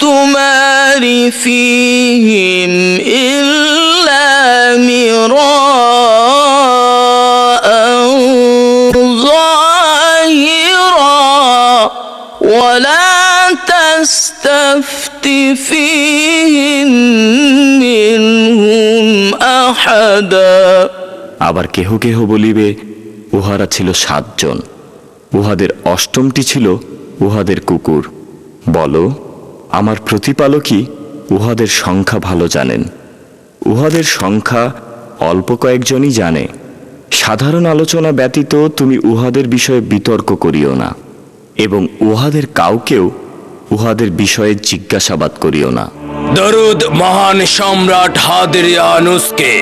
تمار فيهم إلا مراء ظاهرا ولا تستفت فيهم منهم أحدا আবার কেহ কেহ বলিবে উহারা ছিল সাতজন উহাদের অষ্টমটি ছিল উহাদের কুকুর বলো আমার প্রতিপালকই উহাদের সংখ্যা ভালো জানেন। উহাদের সংখ্যা অল্প কয়েকজনই জানে। সাধারণ আলোচনা ব্যতীত তুমি উহাদের বিষয়ে বিতর্ক করিও না, এবং উহাদের কাউকেও উহাদের বিষয়ে জিজ্ঞাসাবাদ করিও না। দরুদ মহান সম্রাট হাদিরিয়ানুসকে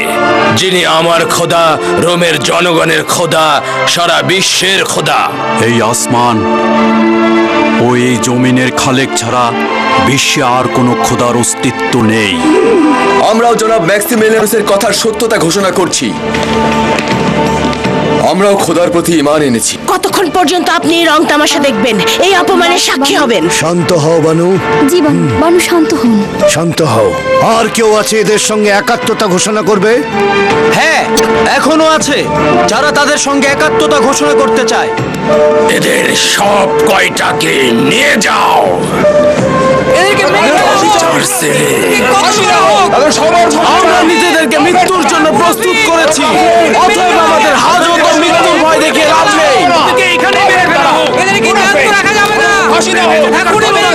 যিনি আমার খোদা রোমের জনগণের খোদা সারা বিশ্বের খোদা। এই আসমান ও এই জমিনের খালেক ছাড়া বিশ্বে আর কোনো খোদার অস্তিত্ব নেই। আমরাও জনাব ম্যাক্সিমিলিয়ানুসের কথার সত্যতা ঘোষণা করছি। আমরাও খোদার প্রতি ইমান এনেছি। কতক্ষণ পর্যন্ত আপনি এই রং তামাশা দেখবেন? এই অপমানের সাক্ষী হবেন। শান্ত হও বানু। জীবন বানু শান্ত হন। শান্ত হও। আর কেউ আছে এদের সঙ্গে একাত্মতা ঘোষণা করবে? হ্যাঁ এখনও আছে। যারা তাদের সঙ্গে একাত্মতা ঘোষণা করতে চায়। এদের সব কয়টাকে নিয়ে যাও। আমরা নিজেদেরকে মৃত্যুর জন্য প্রস্তুত করেছি। অতএব আমাদের হাজত ও মৃত্যুর ভয় দেখে লাভ নেই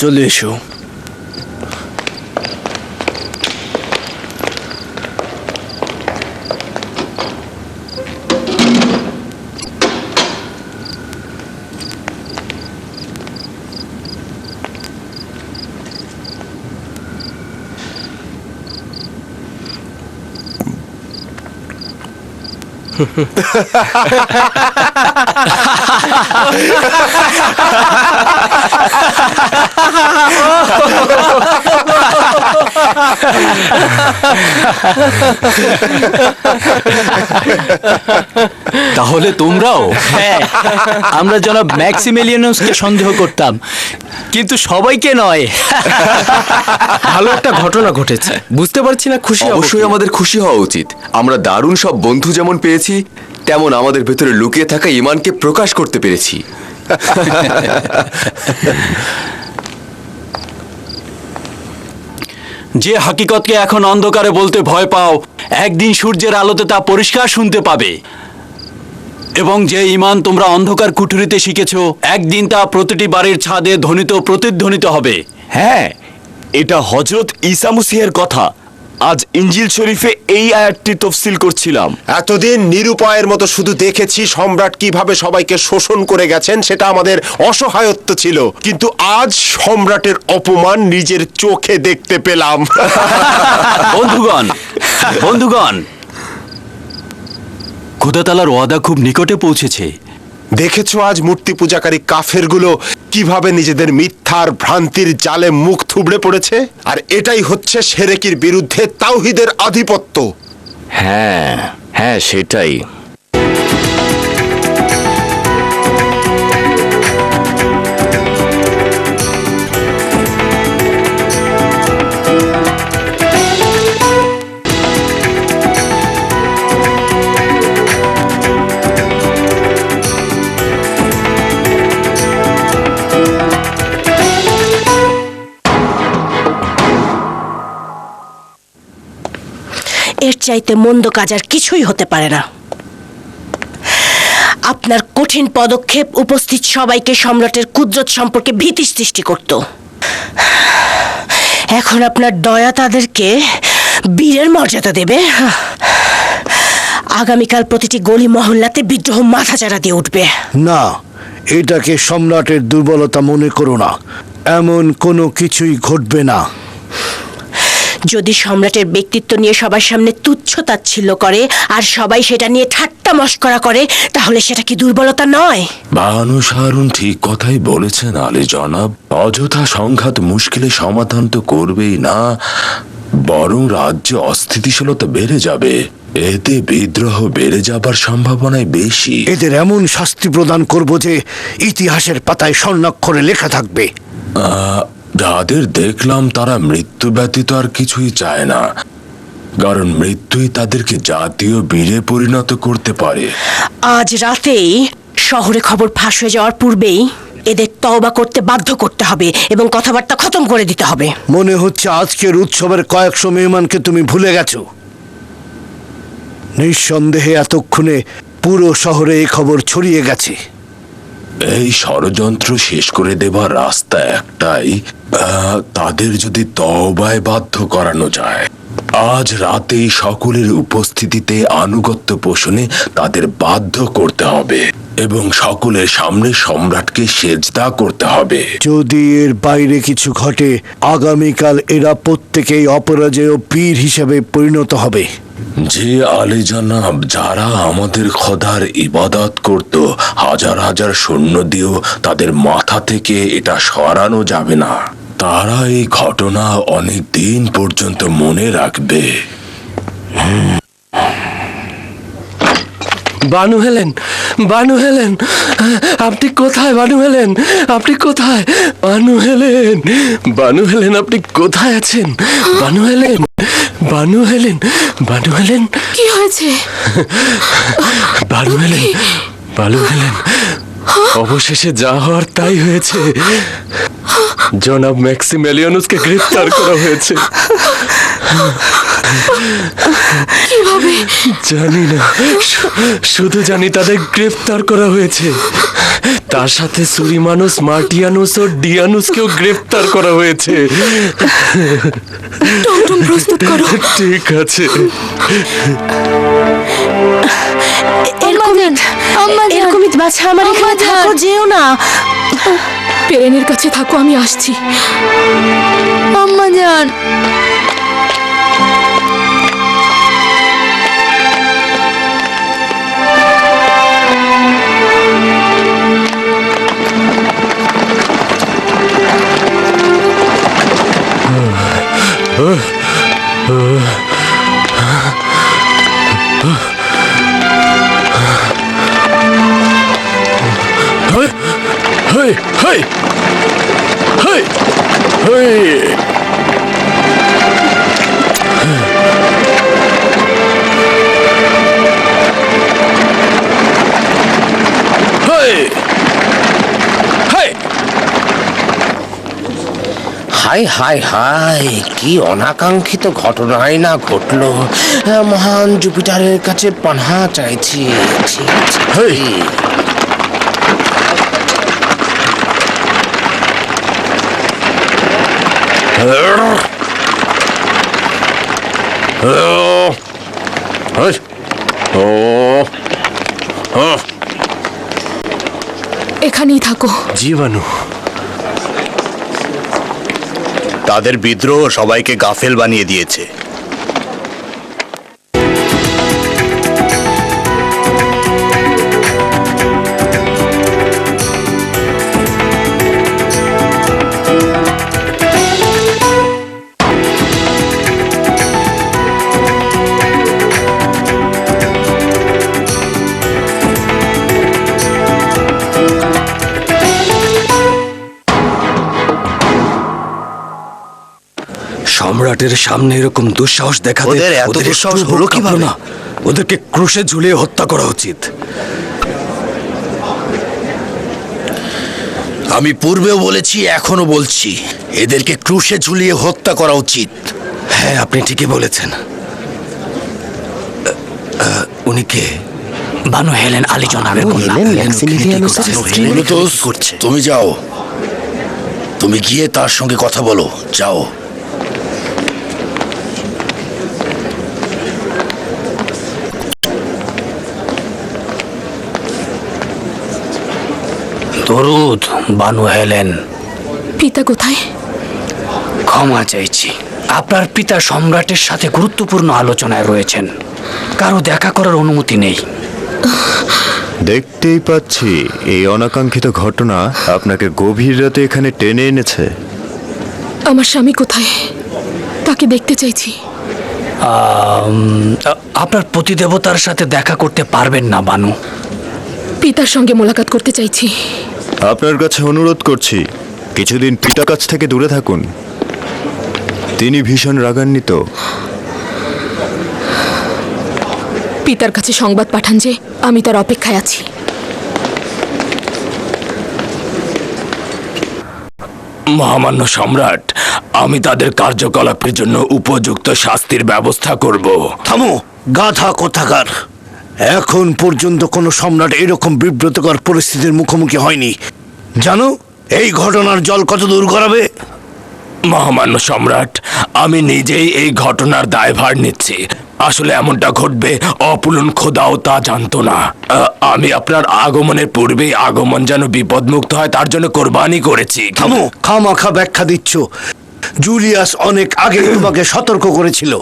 চলে এসো তাহলে তোমরাও। হ্যাঁ। আমরা জনাব ম্যাক্সিমিলিয়ানুসকে সন্দেহ করতাম কিন্তু সবাইকে নয়। ভালো একটা ঘটনা ঘটেছে। বুঝতে পারছি না খুশি হব অবশ্যই আমাদের খুশি হওয়া উচিত। আমরা দারুণ সব বন্ধু যেমন পেয়েছি তেমন আমাদের ভেতরে লুকিয়ে থাকা ইমানকে প্রকাশ করতে পেরেছি। যে হাকিকতকে এখন অন্ধকারে বলতে ভয় পাও, একদিন সূর্যের আলোতে তা পরিষ্কার শুনতে পাবে। এবং যে ইমান তোমরা অন্ধকার কুঠুরিতে শিখেছ, একদিন তা প্রতিটি বাড়ির ছাদে ধ্বনিত প্রতিধ্বনিত হবে। হ্যাঁ এটা হজরত ইসামুসিয়ার কথা। আজ ইঞ্জিল শরীফে এই আয়াতটি তফসিল করছিলাম। এতদিন নিরুপায়ের মতো শুধু দেখেছি সম্রাট কীভাবে সবাইকে শোষণ করে গেছেন সেটা আমাদের অসহায়ত্ব ছিল। কিন্তু আজ সম্রাটের অপমান নিজের চোখে দেখতে পেলাম। বন্ধুগণ বন্ধুগণ খোদাতালার ওয়াদা খুব নিকটে পৌঁছেছে। দেখেছ আজ মূর্তি পূজাকারী কাফেরগুলো কীভাবে নিজেদের মিথ্যার ভ্রান্তির জালে মুখ থুবড়ে পড়েছে? আর এটাই হচ্ছে সেরেকির বিরুদ্ধে তাওহিদের আধিপত্য। হ্যাঁ হ্যাঁ সেটাই। চাইতে মন্দ কাজ আর কিছুই হতে পারে না। আপনার কঠিন পদক্ষেপ উপস্থিত সবাইকে সম্রাটের কুদরত সম্পর্কে ভীতি সৃষ্টি করত। এখন আপনার দয়া তাদেরকে বীরের মর্যাদা দেবে। আগামীকাল প্রতিটি গলি মহল্লাতে বিদ্রোহ মাথাচাড়া দিয়ে উঠবে। না, এটাকে সম্রাটের দুর্বলতা মনে করো না। এমন কোনো কিছুই ঘটবে না। যদি সম্রাটের ব্যক্তিত্ব নিয়ে সবার সামনে তুচ্ছ তাচ্ছিল্য করে আর সবাই সেটা নিয়ে ঠাট্টা মস্করা করে তাহলে সেটা কি দুর্বলতা নয়? বাহানুস হারুন ঠিক কথাই বলেছেন আলী জনাব। অযথা সংঘাত মুশকিলে সমাধান তো করবেই না বরং রাজ্যে অস্থিতিশীলতা বেড়ে যাবে। এতে বিদ্রোহ বেড়ে যাবার সম্ভাবনাই বেশি। এদের এমন শাস্তি প্রদান করব যে ইতিহাসের পাতায় স্বর্ণাক্ষরে লেখা থাকবে। আহ, যাদের দেখলাম তারা মৃত্যু ব্যতীত আর কিছুই চায় না কারণ মৃত্যুই তাদেরকে জাতীয় বীরে পরিণত করতে পারে। আজ রাতেই শহরে খবর ফাঁস হয়ে যাওয়ার পূর্বেই এদের তওবা করতে বাধ্য করতে হবে এবং কথাবার্তা খতম করে দিতে হবে। মনে হচ্ছে আজকের উৎসবের কয়েকশো মেহমানকে তুমি ভুলে গেছো। নিঃসন্দেহে এতক্ষণে পুরো শহরে এই খবর ছড়িয়ে গেছে। এই ষড়যন্ত্র শেষ করে দেবার রাস্তা একটাই তাদের যদি তবায় বাধ্য করানো যায়। আজ রাতেই সকলের উপস্থিতিতে আনুগত্য পোষণে তাদের বাধ্য করতে হবে এবং সকলের সামনে সম্রাটকে সেজদা করতে হবে। যদি এর বাইরে কিছু ঘটে আগামীকাল এরা প্রত্যেকেই অপরাজেয় পীর হিসেবে পরিণত হবে। যে আলী জানাব যারা আমাদের খোদার ইবাদত করত হাজার হাজার সৈন্য দিয়েও তাদের মাথা থেকে এটা সরানো যাবে না। তারা এই ঘটনা অনেক দিন পর্যন্ত মনে রাখবে। বানু হেলেন বানু হেলেন আপনি কোথায় বানু হেলেন আপনি কোথায়? বানু হেলেন বানু হেলেন আপনি কোথায় আছেন? Banu Helen Banu Helen Banu Helen. কি হয়েছে? বানু হেলেন বানু হেলেন অবশেষে যা হওয়ার তাই হয়েছে। জনাব ম্যাক্সিমেলিয়ানুসকে গ্রেফতার করা হয়েছে। কীভাবে? জানি না। শুধু জানি তাদের গ্রেফতার করা হয়েছে। তার সাথে সুরিমানুস মার্টিয়ানুস ও ডিয়ানুসকেও গ্রেফতার করা হয়েছে। প্রস্তুত করো। ঠিক আছে। এরকমই আম্মা যান। এরকমই বাছা আমার এখানে আম্মা যান। থাকো যেও না পেরেনের কাছে থাকো আমি আসছি আম্মা যান হাই হাই হাই কি অনাকাঙ্ক্ষিত ঘটনাই না ঘটলো। আহ, মহান জুপিটারের কাছে পানহা চাইছি। এখানেই থাকো। জি বানু তাদের বিদ্রোহ সবাইকে গাফেল বানিয়ে দিয়েছে। সামনে এরকম দুঃসাহস দেখাতে ওদের এত দুঃসাহস হলো কীভাবে? না। ওদেরকে ক্রুশে ঝুলিয়ে হত্যা করা উচিত। আমি পূর্বেও বলেছি এখনও বলছি এদেরকে ক্রুশে ঝুলিয়ে হত্যা করা উচিত। হ্যাঁ আপনি ঠিকই বলেছেন। উনি কে? বানু হেলেন আলী জনাবের তুমি যাও। তুমি গিয়ে তার সঙ্গে কথা বলো। যাও। দরুদ বানু হেলেন। পিতা কোথায়? ক্ষমা চাইছি। আপনার পিতা সম্রাটের সাথে গুরুত্বপূর্ণ আলোচনায় রয়েছেন। কারও দেখা করার অনুমতি নেই। দেখতেই পাচ্ছি এই অনাকাঙ্ক্ষিত ঘটনা আপনাকে গভীর রাতে এখানে টেনে এনেছে। আমার স্বামী কোথায়? তাকে দেখতে চাইছি। আপনার প্রতিদেবতার সাথে দেখা করতে পারবেন না বানু। পিতার সঙ্গে মোলাকাত করতে চাইছি। আপনার কাছে অনুরোধ করছি কিছুদিন পিতা কাছ থেকে দূরে থাকুন। তিনি ভীষণ রাগান্বিত। পিতার কাছে সংবাদ পাঠান যে আমি তার অপেক্ষায় আছি। মহামান্য সম্রাট আমি তাদের কার্যকলাপের জন্য উপযুক্ত শাস্তির ব্যবস্থা করব। থামো গাধা কোথাকার। এখন পর্যন্ত কোনো সম্রাট এরকম বিব্রতকর পরিস্থিতির মুখোমুখি হয়নি। জানো এই ঘটনার জল কত দূর করাবে মহামান্য সম্রাট আমি নিজেই এই ঘটনার দায়ভার নিচ্ছি। আসলে এমনটা ঘটবে অপুলন খোদাও তা জানতো না। আমি আপনার আগমনের পূর্বেই আগমন যেন বিপদমুক্ত হয় তার জন্য কোরবানি করেছি। থামো খামাখা ব্যাখ্যা দিচ্ছ। জুলিয়াস অনেক আগে তোমাকে সতর্ক করেছিল।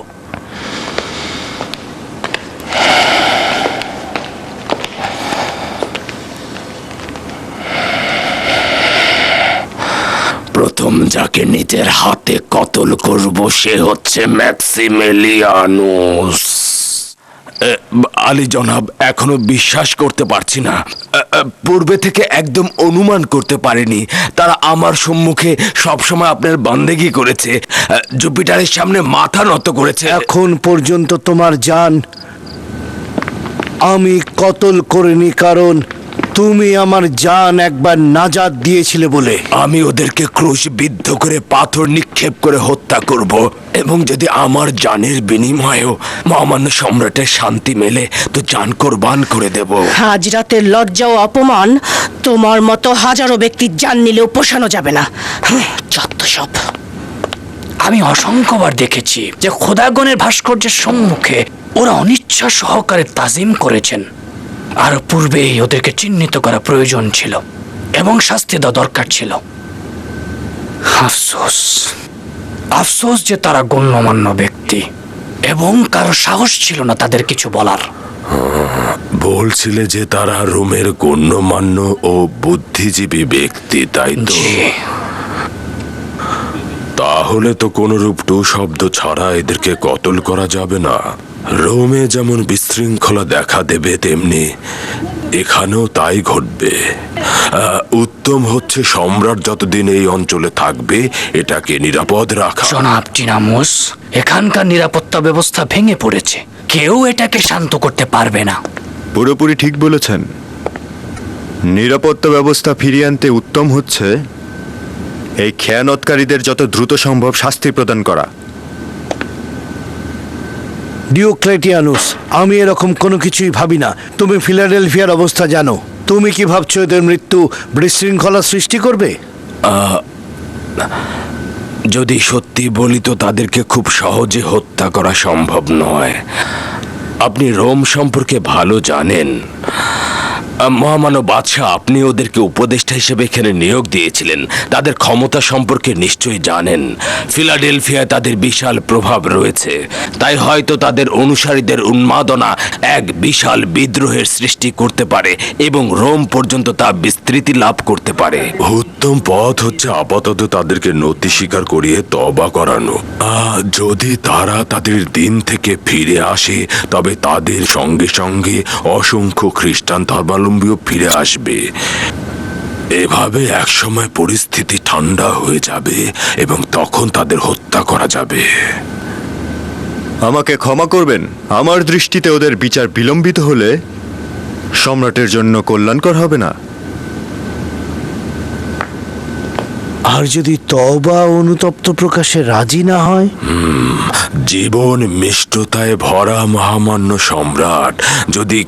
প্রথম যাকে নিজের হাতে কতল করব সে হচ্ছে ম্যাক্সিমেলিয়ানুস। আলী জনাব এখনও বিশ্বাস করতে পারছি না। পূর্বে থেকে একদম অনুমান করতে পারিনি। তারা আমার সম্মুখে সবসময় আপনার বান্দেগি করেছে। জুপিটারের সামনে মাথা নত করেছে। এখন পর্যন্ত তোমার জান আমি কতল করিনি কারণ তুমি আমার জান একবার নাজাদ দিয়েছিলে বলে। আমি ওদেরকে ক্রুশ বিদ্ধ করে পাথর নিক্ষেপ করে হত্যা করব এবং যদি আমার জানের বিনিময়েও মহামান্য সম্রাটের শান্তি মেলে তো জান কোরবান করে দেব। আজ রাতের লজ্জা ও অপমান তোমার মতো হাজারো ব্যক্তির জান নিলেও পোষানো যাবে না। যত সব। আমি অসংখ্যবার দেখেছি যে খোদাগণের ভাস্কর্যের সম্মুখে ওরা অনিচ্ছা সহকারে তাজিম করেছেন। আর পূর্বেই ওদেরকে চিহ্নিত করা প্রয়োজন ছিল এবং শাস্তি দেওয়া দরকার ছিল। আফসোস। আফসোস যে তারা গণ্যমান্য ব্যক্তি এবং কারও সাহস ছিল না তাদের কিছু বলার। বলছিলে যে তারা রোমের গণ্যমান্য ও বুদ্ধিজীবী ব্যক্তি তাই তো? তাহলে তো কোনরূপ টু শব্দ ছাড়া এদেরকে কতল করা যাবে না। রোমে যেমন বিশৃঙ্খলা দেখা দেবে তেমনি এখানেও তাই ঘটবে। উত্তম হচ্ছে সম্রাট যতদিন এই অঞ্চলে থাকবে এটাকে নিরাপদ রাখা। জনাব টিনামোস এখানকার নিরাপত্তা ব্যবস্থা ভেঙে পড়েছে। কেউ এটাকে শান্ত করতে পারবে না। পুরোপুরি ঠিক বলেছেন। নিরাপত্তা ব্যবস্থা ফিরিয়ে আনতে উত্তম হচ্ছে এই খেয়ানতকারীদের যত দ্রুত সম্ভব শাস্তি প্রদান করা। ডিওক্লেটিয়ানুস, আমি এরকম কোনো কিছুই ভাবি না। তুমি ফিলাডেলফিয়ার অবস্থা জানো। তুমি কি ভাবছ এদের মৃত্যু বিশৃঙ্খলা সৃষ্টি করবে? যদি সত্যি বলি তো তাদেরকে খুব সহজে হত্যা করা সম্ভব নয়। আপনি রোম সম্পর্কে ভালো জানেন। মহামানব বাদশাহ, আপনি ওদেরকে উপদেষ্টা হিসেবে এখানে নিয়োগ দিয়েছিলেন। তাদের ক্ষমতা সম্পর্কে নিশ্চয়ই জানেন। ফিলাডেলফিয়ায় তাদের বিশাল প্রভাব রয়েছে। তাই হয়তো তাদের অনুসারীদের উন্মাদনা এক বিশাল বিদ্রোহের সৃষ্টি করতে পারে এবং রোম পর্যন্ত তা বিস্তৃতি লাভ করতে পারে। উত্তম পথ হচ্ছে আপাতত তাদেরকে নতি স্বীকার করিয়ে তবা করানো। যদি তারা তাদের দিন থেকে ফিরে আসে, তবে তাদের সঙ্গে সঙ্গে অসংখ্য খ্রিস্টান ধর্মাবলম্বীও ফিরে আসবে। এভাবে একসময় পরিস্থিতি ঠান্ডা হয়ে যাবে এবং তখন তাদের হত্যা করা যাবে। আমাকে ক্ষমা করবেন। আমার দৃষ্টিতে ওদের বিচার বিলম্বিত হলে সম্রাটের জন্য কল্যাণকর হবে না। আর যদি তবা অনুতপ্ত প্রকাশে রাজি না হয়? জীবন মিষ্টতায় ভরা মহামান্য সম্রাট যদি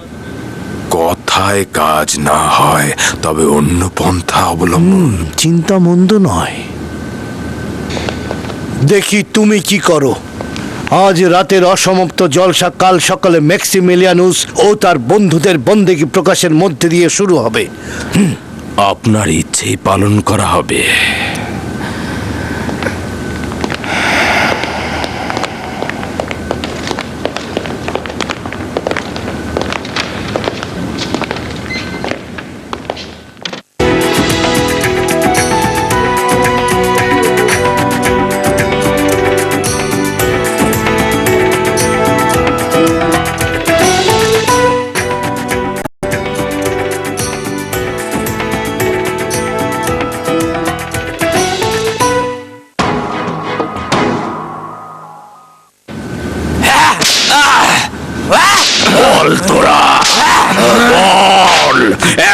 কথায় কাজ না হয় তবে অন্য পন্থা অবলম্বন। চিন্তা মন্দ নয়। দেখি তুমি কি করো। আজ রাতের অসমাপ্ত জলসা কাল সকালে ম্যাক্সিমিলিয়ানুস ও তার বন্ধুদের বন্দেগী প্রকাশের মধ্যে দিয়ে শুরু হবে। আপনার ইচ্ছেই পালন করা হবে।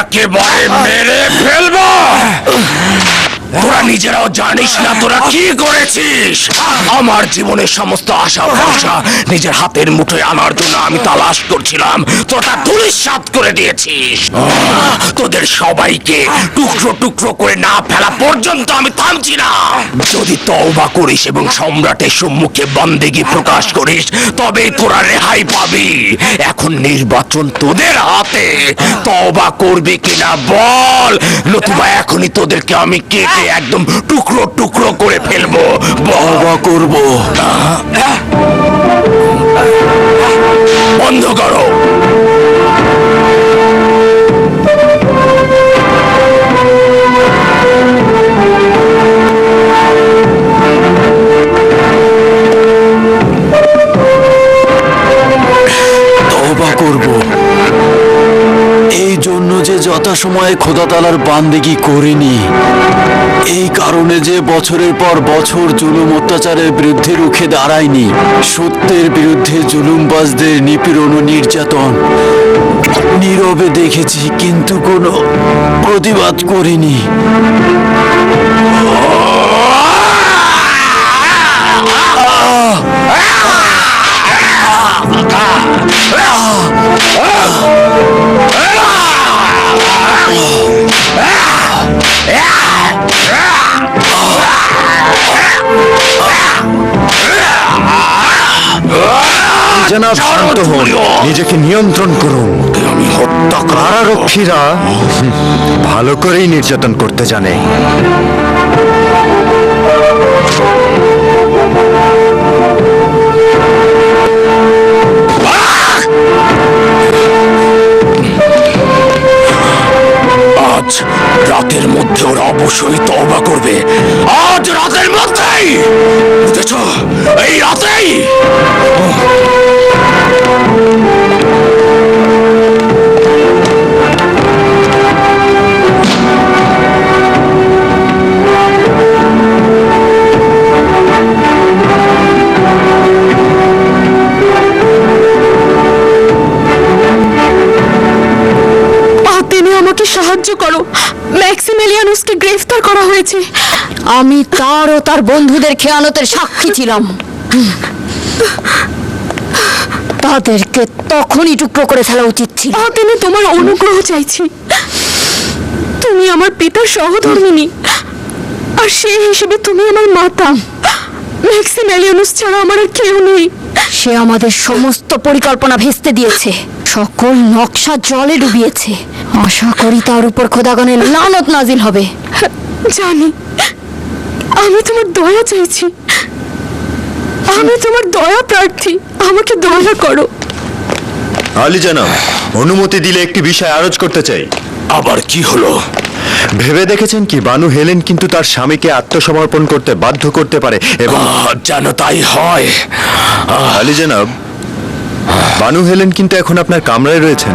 একেবারে মেরে ফেলব তোরা নিজেরাও জানিস না তোরা কি করেছিস? আমার জীবনের সমস্ত আশা ভরসা নিজের হাতের মুঠোয় আনার জন্য আমি তালাশ করছিলাম। তোরা ধুলিস সাত করে দিয়েছিস। তোদের সবাইকে টুকরো টুকরো করে না ফেলা পর্যন্ত আমি থামছি না। যদি তওবা করিস এবং সম্রাটের সম্মুখে বন্দেগি প্রকাশ করিস, তবে তোরা রেহাই পাবি। এখন নির্বাচন তোদের হাতে। তওবা করবি কিনা বল। নতুবা এখনই তোদেরকে আমি কেটে একদম টুকরো টুকরো করে ফেলব। তওবা করব। বন্ধ করো। তওবা করব। এই জন্য যে যথাসময়ে খোদা তালার বান্দেগি করিনি। এই কারণে যে বছরের পর বছর জুলুম অত্যাচারের বিরুদ্ধে রুখে দাঁড়ায়নি, সত্যের বিরুদ্ধে জুলুমবাজদের নিপীড়ন ও নির্যাতন। নীরবে দেখেছি, কিন্তু কোনো প্রতিবাদ করিনি। নিজেকে নিয়ন্ত্রণ করুন। কারারক্ষীরা ভালো করেই নির্যাতন করতে জানে। আজ রাতের মধ্যে ওরা অবশ্যই তওবা করবে। আজ রাতের মধ্যেই! বুঝেছ? এই রাতেই! আতেনে আমাকে সাহায্য করো। ম্যাক্সিমিলিয়ানুসকে গ্রেফতার করা হয়েছে। আমি তার ও তার বন্ধুদের খেয়ানতের সাক্ষী ছিলাম। তাদেরকে তখনই টুকরো করে ফেলা উচিত ছিল। আতেনে তোমার অনুগ্রহ চাইছি? তুমি আমার পিতার সহধর্মিনী। আর সেই হিসেবে তুমি আমার মাতা। ম্যাক্সিমেলিয়ানুস ছাড়া আমার আর কেউ নেই। সে আমাদের সমস্ত পরিকল্পনা ভেস্তে দিয়েছে। সকল নকশা জলে ডুবিয়েছে। আশা করি তার উপর খোদাগণের লানত নাজিল হবে। জানি। আমি তোমার দয়া চাইছি। আমি তোমার দয়া প্রার্থী। আমাকে দয়া করো। আলী জানাব অনুমতি দিলে একটি বিষয় আরজ করতে চাই। আবার কি হলো? ভেবে দেখেছেন কি বানু হেলেন কিন্তু তার স্বামীকে আত্মসমর্পণ করতে বাধ্য করতে পারে এবং যেন তাই হয়। আলী জানাব বানু হেলেন কিন্তু এখন আপনার কামরায় রয়েছেন।